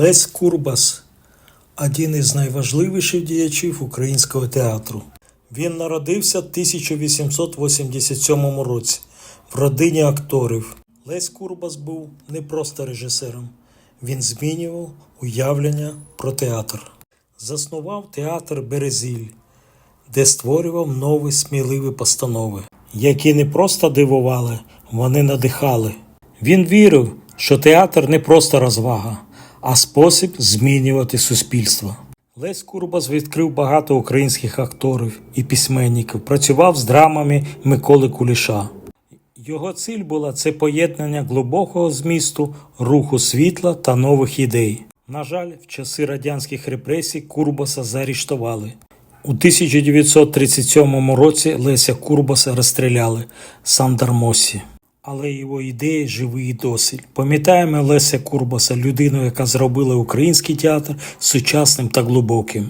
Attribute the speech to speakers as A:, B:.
A: Лесь Курбас один із найважливіших діячів українського театру. Він народився в 1887 році в родині акторів. Лесь Курбас був не просто режисером, він змінював уявлення про театр. Заснував театр Березіль, де створював нові сміливі постанови, які не просто дивували, вони надихали. Він вірив, що театр не просто розвага, а спосіб змінювати суспільство. Лесь Курбас відкрив багато українських акторів і письменників, працював з драмами Миколи Куліша. Його ціль була це поєднання глибокого змісту, руху світла та нових ідей. На жаль, в часи радянських репресій Курбаса заарештували. У 1937 році Леся Курбаса розстріляли Сандармосі. Але його ідеї живі і досить. Пам'ятаємо Леся Курбаса, людину, яка зробила український театр сучасним та глибоким.